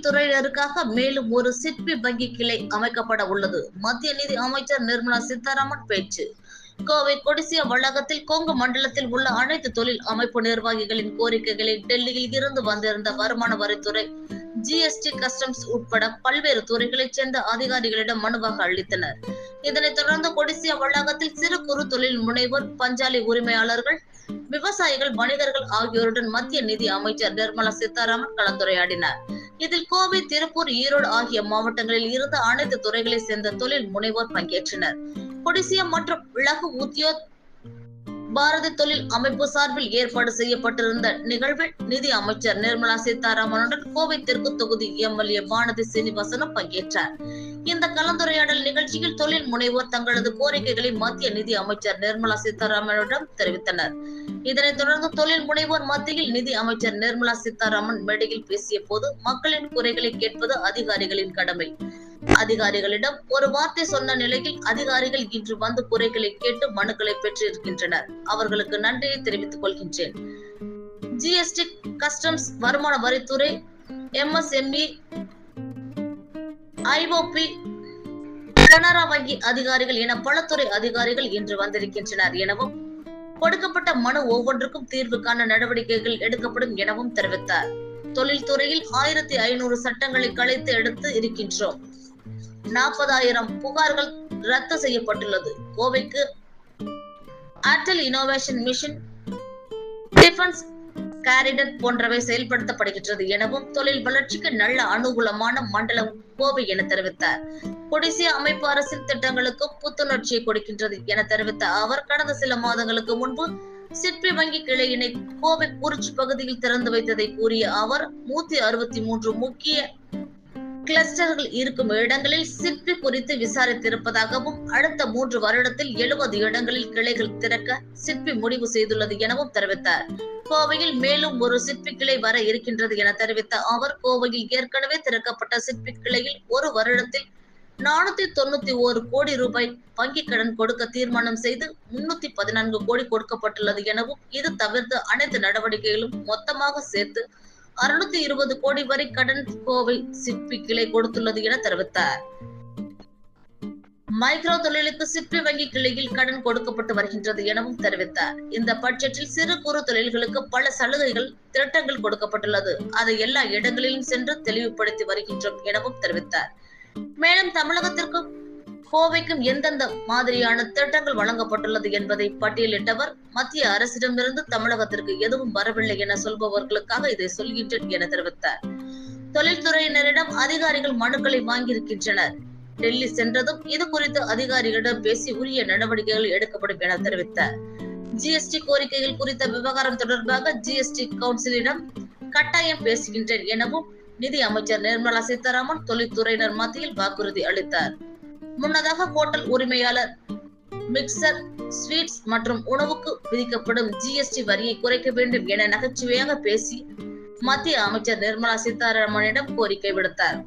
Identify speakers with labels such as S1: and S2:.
S1: தொழில்துறையினருக்காக மேலும் ஒரு சிற்பி வங்கி கிளை அமைக்கப்பட உள்ளது. மத்திய நிதி அமைச்சர் நிர்மலா சீதாராமன் பேச்சு. கோவை கொடிசிய வளாகத்தில் கொங்கு மண்டலத்தில் உள்ள அனைத்து தொழில் அமைப்பு நிர்வாகிகளின் கோரிக்கைகளை டெல்லியில் இருந்து வந்திருந்த வருமான வரித்துறை ஜிஎஸ்டி கஸ்டம்ஸ் உட்பட பல்வேறு துறைகளைச் சேர்ந்த அதிகாரிகளிடம் மனுவாக அளித்தனர். இதனைத் தொடர்ந்து கொடிசிய வளாகத்தில் சிறு குறு தொழில் முனைவோர் பஞ்சாலை உரிமையாளர்கள் விவசாயிகள் வணிகர்கள் ஆகியோருடன் மத்திய நிதி அமைச்சர் நிர்மலா சீதாராமன் கலந்துரையாடினார். இதில் கோவை திருப்பூர் ஈரோடு ஆகிய மாவட்டங்களில் இருந்து அனைத்து துறைகளை சேர்ந்த தொழில் முனைவோர் பங்கேற்றனர். கொடிசியா மற்றும் லகு உத்தியோக் பாரத தொழில் அமைப்பு சார்பில் ஏற்பாடு செய்யப்பட்டிருந்த நிகழ்வில் நிதி அமைச்சர் நிர்மலா சீதாராமனுடன் கோவை தெற்கு தொகுதி எம்எல்ஏ வானதி சீனிவாசனும் பங்கேற்றார். இந்த கலந்துரையாடல் நிகழ்ச்சியில் தொழில் முனைவோர் தங்களது கோரிக்கைகளை மத்திய நிதி அமைச்சர் நிர்மலா சீதாராமனிடம் தெரிவித்தனர். இதனைத் தொடர்ந்து தொழில் முனைவோர் மத்தியில் நிதி அமைச்சர் நிர்மலா சீதாராமன் மேடையில் பேசிய போது மக்களின் குறைகளை கேட்பது அதிகாரிகளின் கடமை. அதிகாரிகளிடம் ஒரு வார்த்தை சொன்ன நிலையில் அதிகாரிகள் இன்று வந்து குறைகளை கேட்டு மனுக்களை பெற்றிருக்கின்றனர். அவர்களுக்கு நன்றியை தெரிவித்துக் கொள்கின்றேன். ஜிஎஸ்டி கஸ்டம்ஸ் வருமான வரித்துறை எம்எஸ்எம்இ ஐஓபி கனரா வங்கி அதிகாரிகள் என பலத்துறை அதிகாரிகள் இன்று வந்திருக்கின்றனர் எனவும் கொடுக்கப்பட்ட மனு ஒவ்வொன்றுக்கும் தீர்வுக்கான நடவடிக்கைகள் எடுக்கப்படும் எனவும் தெரிவித்தார். தொழில்துறையில் ஆயிரத்தி ஐநூறு சட்டங்களை கலைத்து எடுத்து இருக்கின்றோம். நாற்பதாயிரம் புகார்கள் ரத்து செய்யப்பட்டுள்ளது. கோவைக்கு Airtel innovation mission defence corridor போன்றவை செயல்படுத்தப்படுகின்றது எனவும் தொழில் வளர்ச்சிக்கு நல்ல அனுகூலமான மண்டலம் கோவை என தெரிவித்தார். கொடிசிய அமைப்பு அரசின் திட்டங்களுக்கு புத்துணர்ச்சியை கொடுக்கின்றது என தெரிவித்த அவர் கடந்த சில மாதங்களுக்கு முன்பு சிற்பி வங்கி கிளையினை கோவை குறிச்சி பகுதியில் திறந்து வைத்ததை கூறிய அவர் நூத்தி அறுபத்தி மூன்று முக்கிய கிளஸ்டர்கள் இருக்கும் இடங்களில் சிற்பி குறித்து விசாரித்திருப்பதாகவும் அடுத்த மூன்று வருடத்தில் எழுபது இடங்களில் கிளைகள் திறக்க சிற்பி முடிவு செய்துள்ளது எனவும் தெரிவித்தார். கோவையில் மேலும் ஒரு சிற்பி கிளை வர இருக்கின்றது என தெரிவித்த அவர் கோவையில் ஏற்கனவே திறக்கப்பட்ட சிற்பி கிளையில் ஒரு வருடத்தில் நானூத்தி தொண்ணூத்தி ஒரு கோடி ரூபாய் வங்கி கடன் கொடுக்க தீர்மானம் செய்து முன்னூத்தி பதினான்கு கோடி கொடுக்கப்பட்டுள்ளது எனவும் இது தவிர்த்து அனைத்து நடவடிக்கைகளும் மொத்தமாக சேர்த்து அறுநூத்தி இருபது கோடி வரை கடன் கோவை சிப்பி கிளை கொடுத்துள்ளது என தெரிவித்தார். மைக்ரோ தொழிலுக்கு சிற்பி வங்கி கிளையில் கடன் கொடுக்கப்பட்டு வருகின்றது எனவும் தெரிவித்தார். இந்த பட்ஜெட்டில் சிறு குறு தொழில்களுக்கு பல சலுகைகள் திட்டங்கள் கொடுக்கப்பட்டுள்ளது. அதை எல்லா இடங்களிலும் சென்று தெளிவுபடுத்தி வருகின்றோம் எனவும் தெரிவித்தார். மேலும் தமிழகத்திற்கும் கோவைக்கும் எந்தெந்த மாதிரியான திட்டங்கள் வழங்கப்பட்டுள்ளது என்பதை பட்டியலிட்டவர் மத்திய அரசிடமிருந்து தமிழகத்திற்கு எதுவும் வரவில்லை என சொல்பவர்களுக்காக இதை சொல்கின்றேன் என தெரிவித்தார். தொழில்துறையினரிடம் அதிகாரிகள் மனுக்களை வாங்கியிருக்கின்றனர். டெல்லி சென்றதும் இது குறித்து அதிகாரிகளிடம் பேசி உரிய நடவடிக்கைகள் எடுக்கப்படும் என தெரிவித்தார். ஜிஎஸ்டி கோரிக்கைகள் குறித்த விவகாரம் தொடர்பாக ஜிஎஸ்டி கவுன்சிலிடம் கட்டாயம் பேசுகின்றேன் எனவும் நிதி அமைச்சர் நிர்மலா சீதாராமன் தொழில்துறையினர் மத்தியில் வாக்குறுதி அளித்தார். முன்னதாக ஹோட்டல் உரிமையாளர் மிக்சர் ஸ்வீட்ஸ் மற்றும் உணவுக்கு விதிக்கப்படும் ஜிஎஸ்டி வரியை குறைக்க வேண்டும் என நகைச்சுவையாக பேசி மத்திய அமைச்சர் நிர்மலா சீதாராமனிடம் கோரிக்கை விடுத்தார்.